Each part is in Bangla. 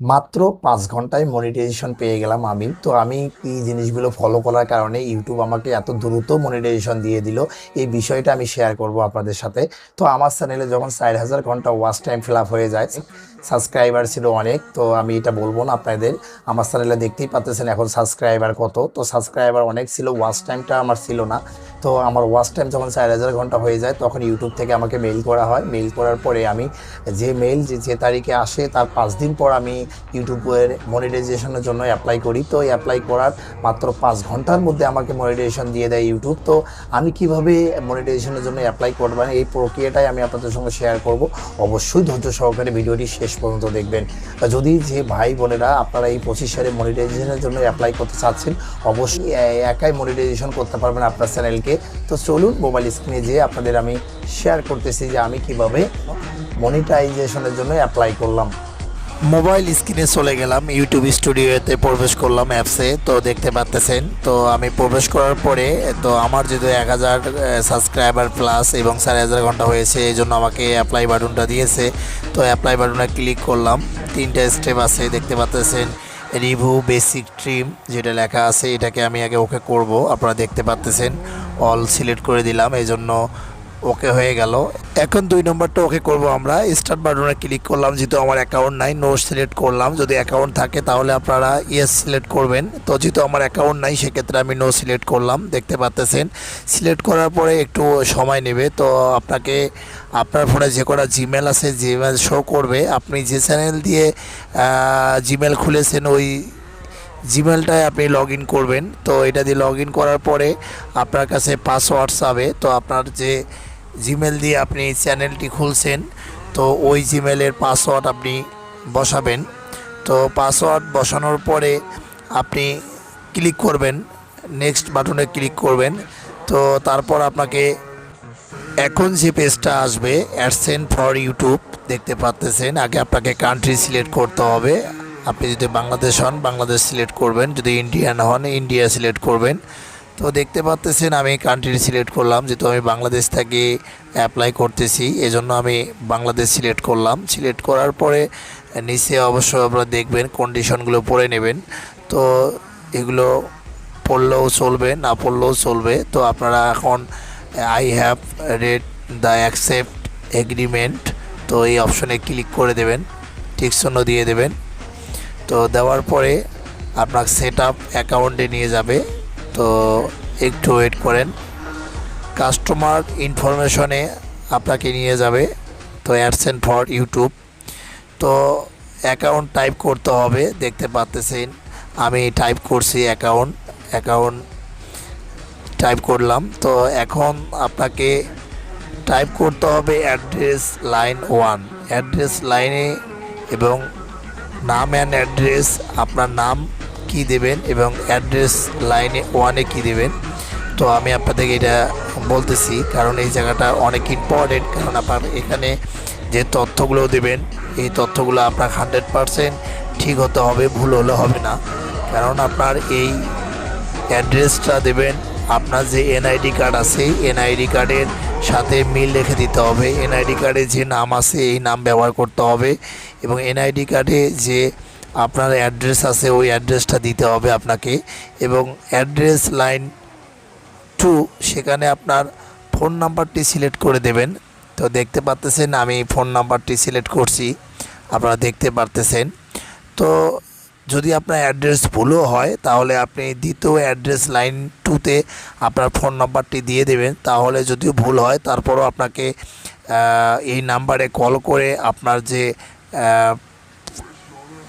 মাত্র পাঁচ ঘন্টায় মনিটাইজেশন পেয়ে গেলাম আমি। তো আমি এই জিনিসগুলো ফলো করার কারণে ইউটিউব আমাকে এত দ্রুত মনিটাইজেশন দিয়ে দিল। এই বিষয়টা আমি শেয়ার করব আপনাদের সাথে। তো আমার চ্যানেলে যখন চার হাজার ঘণ্টা ওয়াচ টাইম ফিল আপ হয়ে যায় সাবস্ক্রাইবার ছিল অনেক, তো আমি এটা বলব না আপনাদের। আমার চ্যানেলে দেখতেই পাচ্ছেন এখন সাবস্ক্রাইবার কত। তো সাবস্ক্রাইবার অনেক ছিল ওয়াচ টাইমটা আমার ছিল না। তো আমার ওয়াচ টাইম যখন চার হাজার ঘণ্টা হয়ে যায়, তখন ইউটিউব থেকে আমাকে মেইল করা হয়। মেইল করার পরে আমি যে মেইল যে যে তারিখে আসে, তার পাঁচ দিন পর আমি ইউটিউবের মনিটাইজেশনের জন্য অ্যাপ্লাই করি। তো অ্যাপ্লাই করার মাত্র পাঁচ ঘণ্টার মধ্যে আমাকে মনিটাইজেশন দিয়ে দেয় ইউটিউব তো আমি কীভাবে মনিটাইজেশনের জন্য অ্যাপ্লাই করবেন এই প্রক্রিয়াটাই আমি আপনাদের সঙ্গে শেয়ার করব। অবশ্যই ধৈর্য সহকারে ভিডিওটি শেষ পর্যন্ত দেখবেন। যদি যে ভাই বোনেরা আপনারা এই পঁচিশ সালে মনিটাইজেশনের জন্য অ্যাপ্লাই করতে চাচ্ছেন, অবশ্যই একাই মনিটাইজেশন করতে পারবেন আপনার চ্যানেলকে তো চলুন মোবাইল স্ক্রিনে যেয়ে আপনাদের আমি শেয়ার করতেছি যে আমি কীভাবে মনিটাইজেশনের জন্য অ্যাপ্লাই করলাম। মোবাইল স্ক্রিনে চলে গেলাম ইউটিউব স্টুডিওতে প্রবেশ করলাম অ্যাপসে, তো দেখতে পাচ্তেছেন। তো আমি প্রবেশ করার পরে, তো আমার যেহেতু এক হাজার সাবস্ক্রাইবার প্লাস এবং সাড়ে হাজার ঘণ্টা হয়েছে, এই জন্য আমাকে অ্যাপ্লাই বাটনটা দিয়েছে। তো অ্যাপ্লাই বাটনে ক্লিক করলাম, তিনটা স্টেপ আছে, দেখতে পাচ্তেছেন। রিভিউ বেসিক ট্রিম যেটা লেখা আছে, এটাকে আমি আগে ওকে করব, আপনারা দেখতে পাচ্তেছেন। অল সিলেক্ট করে দিলাম, এই জন্য ওকে হয়ে গেল। এখন দুই নম্বরটা ওকে করব আমরা। স্টার্ট বাটনে ক্লিক করলাম, যেহেতু আমার অ্যাকাউন্ট নাই নো সিলেক্ট করলাম। যদি অ্যাকাউন্ট থাকে তাহলে আপনারা ইয়েস সিলেক্ট করবেন। তো যেহেতু আমার অ্যাকাউন্ট নাই, সেক্ষেত্রে আমি নো সিলেক্ট করলাম। দেখতে পাচ্তেছেন? সিলেক্ট করার পরে একটু সময় নেবে। তো আপনাকে আপনার ফোনে যে কটা জিমেল আছে জিমেল শো করবে। আপনি যে চ্যানেল দিয়ে জিমেল খুলেছেন, ওই জিমেলটায় আপনি লগ ইন করবেন। তো এটা দিয়ে লগ ইন করার পরে আপনার কাছে পাসওয়ার্ড চাবে তো আপনার যে জিমেল দিয়ে আপনি চ্যানেলটি খুলছেন, তো ওই জিমেলের পাসওয়ার্ড আপনি বসাবেন। তো পাসওয়ার্ড বসানোর পরে আপনি ক্লিক করবেন, নেক্সট বাটনে ক্লিক করবেন। তো তারপর আপনাকে এখন যে পেজটা আসবে, অ্যাডসেন্ট ফর ইউটিউব দেখতে পাচ্তেছেন আগে আপনাকে কান্ট্রি সিলেক্ট করতে হবে। আপনি যদি বাংলাদেশ হন, বাংলাদেশ সিলেক্ট করবেন। যদি ইন্ডিয়ান হন ইন্ডিয়া সিলেক্ট করবেন। তো দেখতে পাচ্তেছেন, আমি কান্ট্রি সিলেক্ট করলাম, যেহেতু আমি বাংলাদেশ থেকে অ্যাপ্লাই করতেছি, এজন্য আমি বাংলাদেশ সিলেক্ট করলাম। সিলেক্ট করার পরে নিচে অবশ্যই আপনারা দেখবেন কন্ডিশনগুলো পড়ে নেবেন। তো এগুলো পড়লেও চলবে, না পড়লেও চলবে। তো আপনারা এখন I have read the accept agreement তো এই অপশনে ক্লিক করে দেবেন চিহ্ন দিয়ে দেবেন। তো দেওয়ার পরে আপনার সেট আপ অ্যাকাউন্টে নিয়ে যাবে। তো একটু ওয়েট করেন। কাস্টমার ইনফরমেশনে আপনাকে নিয়ে যাবে। তো অ্যাডসেন্ট ফর ইউটিউব তো অ্যাকাউন্ট টাইপ করতে হবে, দেখতে পাচ্তেছেন আমি টাইপ করছি অ্যাকাউন্ট অ্যাকাউন্ট টাইপ করলাম। তো এখন আপনাকে টাইপ করতে হবে অ্যাড্রেস লাইন ওয়ান অ্যাড্রেস লাইনে এবং নাম অ্যান্ড অ্যাড্রেস আপনার নাম কি দেবেন এবং অ্যাড্রেস লাইনে ওয়ানে কি দেবেন? তো আমি আপনাদেরকে এটা বলতেছি, কারণ এই জায়গাটা অনেক ইম্পর্টেন্ট কারণ আপনার এখানে যে তথ্যগুলো দেবেন, এই তথ্যগুলো আপনার হান্ড্রেড পারসেন্ট ঠিক হতে হবে, ভুল হলে হবে না। কারণ আপনার এই অ্যাড্রেসটা দেবেন, আপনার যে এনআইডি কার্ড আছে, এনআইডি কার্ডের সাথে মিল রেখে দিতে হবে। এনআইডি কার্ডে যে নাম আছে, এই নাম ব্যবহার করতে হবে। এবং এনআইডি কার্ডে যে আপনার অ্যাড্রেস আছে, ওই অ্যাড্রেসটা দিতে হবে আপনাকে এবং অ্যাড্রেস লাইন টু, সেখানে আপনার ফোন নাম্বারটি সিলেক্ট করে দেবেন। তো দেখতে পাচ্তেছেন আমি ফোন নাম্বারটি সিলেক্ট করছি, আপনারা দেখতে পারতেছেন। তো যদি আপনার অ্যাড্রেস ভুলও হয়, তাহলে আপনি দ্বিতীয় অ্যাড্রেস লাইন টুতে আপনার ফোন নাম্বারটি দিয়ে দেবেন। তাহলে যদিও ভুল হয়, তারপরও আপনাকে এই নাম্বারে কল করে আপনার যে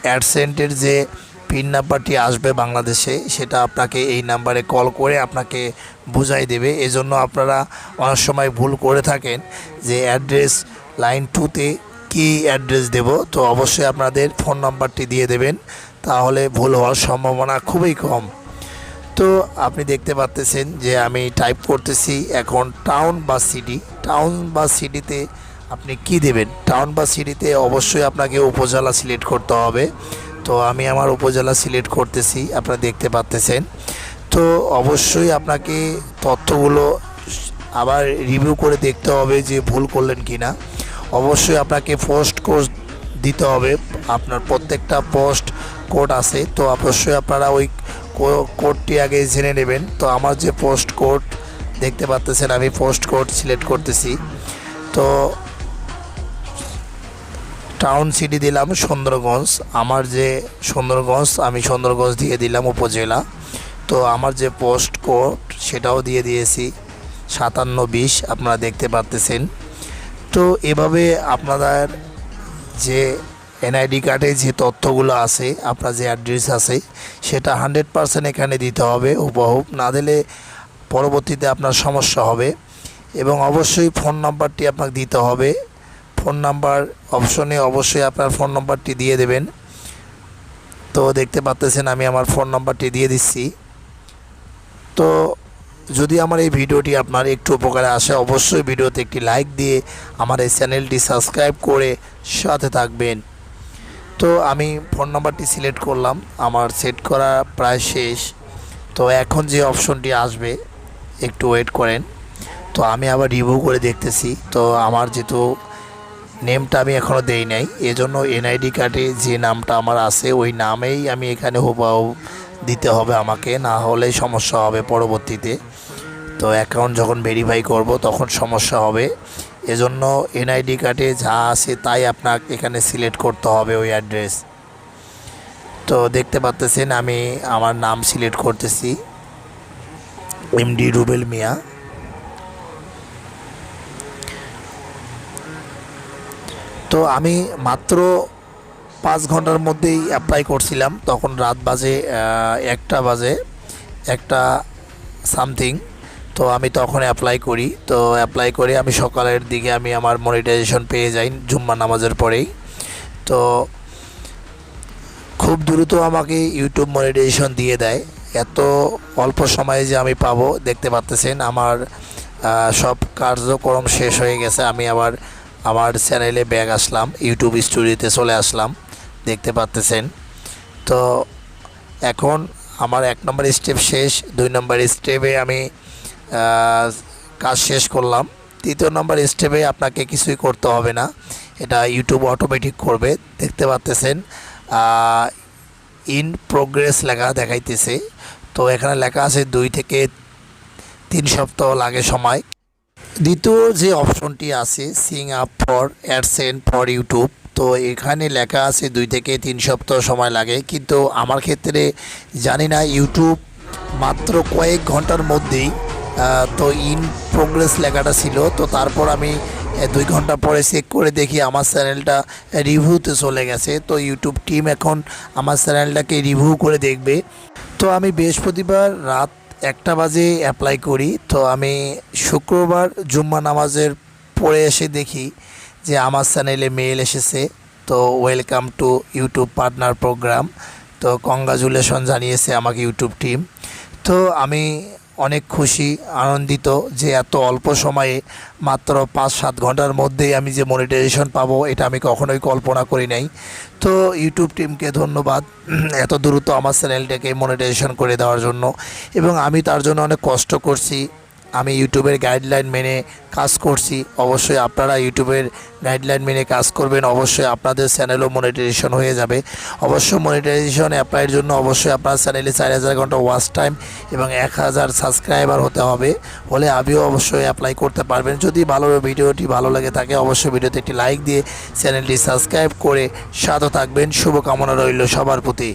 অ্যাডসেন্টের যে পিন নাম্বারটি আসবে বাংলাদেশে, সেটা আপনাকে এই নাম্বারে কল করে আপনাকে বুঝাই দেবে। এজন্য আপনারা অনেক সময় ভুল করে থাকেন যে অ্যাড্রেস লাইন টুতে কী অ্যাড্রেস দেব। তো অবশ্যই আপনাদের ফোন নাম্বারটি দিয়ে দেবেন, তাহলে ভুল হওয়ার সম্ভাবনা খুবই কম। তো আপনি দেখতে পাচ্তেছেন যে আমি টাইপ করতেছি এখন টাউন বা সিটি। টাউন বা সিটিতে আপনি কি দেবেন? টাউন বা সিটিতে অবশ্যই আপনাকে উপজেলা সিলেক্ট করতে হবে। তো আমি আমার উপজেলা সিলেক্ট করতেছি, আপনারা দেখতে পাচ্তেছেন তো অবশ্যই আপনাকে তথ্যগুলো আবার রিভিউ করে দেখতে হবে যে ভুল করলেন কি না অবশ্যই আপনাকে পোস্ট কোর্স দিতে হবে, আপনার প্রত্যেকটা পোস্ট কোড আছে। তো অবশ্যই আপনারা ওই কোডটি আগে জেনে নেবেন। তো আমার যে পোস্ট কোড, দেখতে পাচ্তেছেন আমি পোস্ট কোড সিলেক্ট করতেছি। তো টাউন সিটি দিলাম সুন্দরগঞ্জ। আমার যে সুন্দরগঞ্জ, আমি সুন্দরগঞ্জ দিয়ে দিলাম উপজেলা। তো আমার যে পোস্ট কোড সেটাও দিয়ে দিয়েছি। সাতান্ন বিশ, আপনারা দেখতে পারতেছেন। তো এভাবে আপনাদের যে এনআইডি কার্ডে যে তথ্যগুলো আছে, আপনার যে অ্যাড্রেস আছে, সেটা হান্ড্রেড পারসেন্ট এখানে দিতে হবে হুবহুব না দিলে পরবর্তীতে আপনার সমস্যা হবে। এবং অবশ্যই ফোন নাম্বারটি আপনাকে দিতে হবে। ফোন নাম্বার অপশনে অবশ্যই আপনার ফোন নাম্বারটি দিয়ে দেবেন। তো দেখতে পাচ্তেছেন আমি আমার ফোন নাম্বারটি দিয়ে দিচ্ছি। তো যদি আমার এই ভিডিওটি আপনার একটু উপকারে আসে, অবশ্যই ভিডিওতে একটি লাইক দিয়ে আমার এই চ্যানেলটি সাবস্ক্রাইব করে সাথে থাকবেন। তো আমি ফোন নাম্বারটি সিলেক্ট করলাম, আমার সেট করা প্রায় শেষ। তো এখন যে অপশনটি আসবে, একটু ওয়েট করেন। তো আমি আবার রিভিউ করে দেখতেছি। তো আমার যেহেতু নেমটা আমি এখনও দেই নাই। এজন্য এনআইডি কার্ডে যে নামটা আমার আছে, ওই নামেই আমি এখানে হুবাহু দিতে হবে আমাকে, না হলে সমস্যা হবে পরবর্তীতে। তো অ্যাকাউন্ট যখন ভেরিফাই করব, তখন সমস্যা হবে। এজন্য এনআইডি কার্ডে যা আছে তাই আপনাকে এখানে সিলেক্ট করতে হবে ওই অ্যাড্রেস তো দেখতে পাচ্তেছেন আমি আমার নাম সিলেক্ট করতেছি। এমডি রুবেল মিয়া তো আমি মাত্র পাঁচ ঘণ্টার মধ্যেই অ্যাপ্লাই করছিলাম। তখন রাত বাজে একটা বাজে, একটা সামথিং তো আমি তখন অ্যাপ্লাই করি। তো অ্যাপ্লাই করে আমি সকালের দিকে আমি আমার মনিটাইজেশন পেয়ে যাই জুম্মা নামাজের পরেই। তো খুব দ্রুত আমাকে ইউটিউব মনিটাইজেশন দিয়ে দেয়। এত অল্প সময়ে যে আমি পাবো, দেখতে পাচ্তেছেন আমার সব কার্যক্রম শেষ হয়ে গেছে। আমি আবার আমার চ্যানেলে ব্যাগ আসলাম ইউটিউব স্টুডিওতে চলে আসলাম, দেখতে পাচ্তেছেন তো এখন আমার এক নম্বর স্টেপ শেষ, দুই নম্বর স্টেপে আমি কাজ শেষ করলাম। তৃতীয় নম্বর স্টেপে আপনাকে কিছুই করতে হবে না, এটা ইউটিউব অটোমেটিক করবে, দেখতে পাচ্তেছেন ইন প্রোগ্রেস লেখা দেখাইতেছে। তো এখানে লেখা আছে দুই থেকে তিন সপ্তাহ লাগে সময়। দ্বিতীয় যে অপশনটি আছে sign up for AdSense for YouTube তো এখানে লেখা আছে দুই থেকে তিন সপ্তাহ সময় লাগে। কিন্তু আমার ক্ষেত্রে জানি না ইউটিউব মাত্র কয়েক ঘণ্টার মধ্যেই তো ইন প্রোগ্রেস লেখাটা ছিল। তো তারপর আমি দুই ঘণ্টা পরে চেক করে দেখি আমার চ্যানেলটা রিভিউতে চলে গেছে। তো ইউটিউব টিম এখন আমার চ্যানেলটাকে রিভিউ করে দেখবে। তো আমি বৃহস্পতিবার রাত একটা বাজে অ্যাপ্লাই করি, তো আমি শুক্রবার জুম্মা নামাজের পরে এসে দেখি যে আমার চ্যানেলে মেল এসেছে, তো welcome to YouTube partner program তো কংগ্রাচুলেশন জানিয়েছে আমাকে ইউটিউব টিম তো আমি অনেক খুশি, আনন্দিত যে এত অল্প সময়ে মাত্র পাঁচ সাত ঘণ্টার মধ্যেই আমি যে মনিটাইজেশন পাবো, এটা আমি কখনোই কল্পনা করি নাই। তো ইউটিউব টিমকে ধন্যবাদ এত দ্রুত আমার চ্যানেলটাকে মনিটাইজেশন করে দেওয়ার জন্য এবং আমি তার জন্য অনেক কষ্ট করছি। আমি ইউটিউবের গাইডলাইন মেনে কাজ করছি। অবশ্যই আপনারা ইউটিউবের গাইডলাইন মেনে কাজ করবেন। অবশ্যই আপনাদের চ্যানেলও মনিটাইজেশন হয়ে যাবে। অবশ্য মনিটাইজেশন অ্যাপ্লাইয়ের জন্য অবশ্যই আপনার চ্যানেলে চার হাজার ঘণ্টা ওয়াচ টাইম এবং এক হাজার সাবস্ক্রাইবার হতে হবে। হলে আমিও অবশ্যই অ্যাপ্লাই করতে পারবেন। যদি ভালো ভিডিওটি ভালো লাগে থাকে, অবশ্যই ভিডিওতে একটি লাইক দিয়ে চ্যানেলটি সাবস্ক্রাইব করে সাথে থাকবেন। শুভকামনা রইল সবার প্রতি।